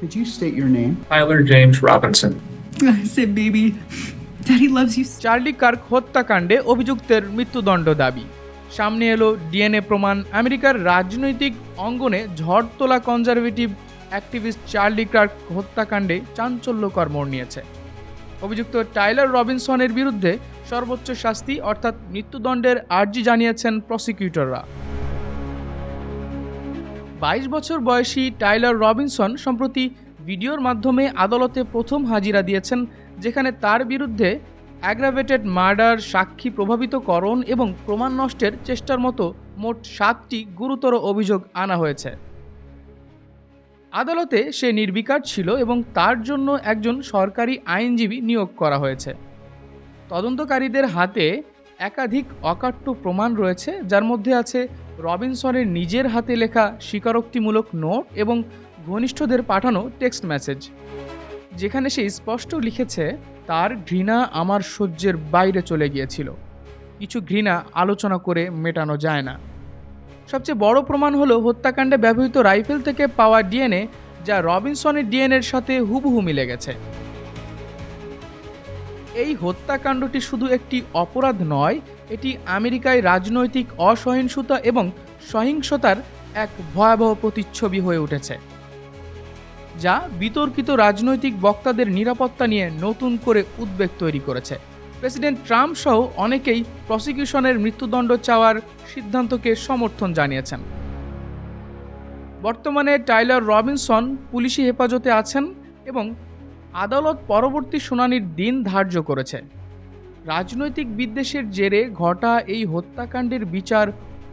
Could you state your name? Tyler James Robinson. I said, baby, daddy loves you. Charlie Kirk হত্যাকাণ্ডে অভিযুক্তের মৃত্যুদণ্ড দাবি সামনে এলো ডিএনএ প্রমাণ আমেরিকার রাজনৈতিক অঙ্গনে ঝড় তোলা কনজারভেটিভ অ্যাক্টিভিস্ট চার্লি কার্ক হত্যাকাণ্ডে চাঞ্চল্যকর মোড় নিয়েছে অভিযুক্ত টাইলার রবিনসনের বিরুদ্ধে সর্বোচ্চ শাস্তি অর্থাৎ মৃত্যুদণ্ডের আর্জি জানিয়েছেন প্রসিকিউটররা বাইশ বছর বয়সী টাইলার রবিনসন সম্প্রতি ভিডিওর মাধ্যমে আদালতে প্রথম হাজিরা দিয়েছেন, যেখানে তার বিরুদ্ধে অ্যাগ্রাভেটেড মার্ডার সাক্ষী প্রভাবিতকরণ এবং প্রমাণ নষ্টের চেষ্টার মতো মোট সাতটি গুরুতর অভিযোগ আনা হয়েছে। আদালতে সে নির্বিকার ছিল এবং তার জন্য একজন সরকারি আইনজীবী নিয়োগ করা হয়েছে। তদন্তকারীদের হাতে একাধিক অকাট্য প্রমাণ রয়েছে, যার মধ্যে আছে রবিনসনের নিজের হাতে লেখা স্বীকারোক্তিমূলক নোট এবং ঘনিষ্ঠদের পাঠানো টেক্সট মেসেজ। যেখানে সে স্পষ্ট লিখেছে, তার ঘৃণা আমার সহ্যের বাইরে চলে গিয়েছিল। কিছু ঘৃণা আলোচনা করে মেটানো যায় না। সবচেয়ে বড় প্রমাণ হলো হত্যাকাণ্ডে ব্যবহৃত রাইফেল থেকে পাওয়া ডিএনএ, যা রবিনসনের ডিএনএর সাথে হুবহু মিলে গেছে। এই হত্যাকাণ্ডটি শুধু একটি অপরাধ নয়, এটি আমেরিকায় রাজনৈতিক অসহিংসতা এবং সহিংসতার এক ভয়াবহ প্রতিচ্ছবি হয়ে উঠেছে, যা বিতর্কিত রাজনৈতিক বক্তাদের নিরাপত্তা নিয়ে নতুন করে উদ্বেগ তৈরি করেছে। প্রেসিডেন্ট ট্রাম্প সহ অনেকেই প্রসিকিউশনের মৃত্যুদণ্ড চাওয়ার সিদ্ধান্তকে সমর্থন জানিয়েছেন। বর্তমানে টাইলার রবিনসন পুলিশি হেফাজতে আছেন এবং আদালত পরবর্তী শুনানির দিন ধার্য করেছে। রাজনৈতিক বিদ্বেষের জেরে ঘটা এই হত্যাকাণ্ডের বিচার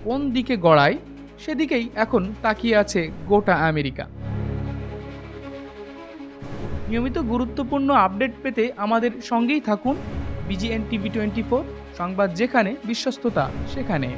কোন দিকে গড়ায়, সেদিকেই এখন তাকিয়ে আছে গোটা আমেরিকা। নিয়মিত গুরুত্বপূর্ণ আপডেট পেতে আমাদের সঙ্গেই থাকুন বিজিএন টিভি টোয়েন্টি ফোর সংবাদ যেখানে, বিশ্বস্ততা সেখানে।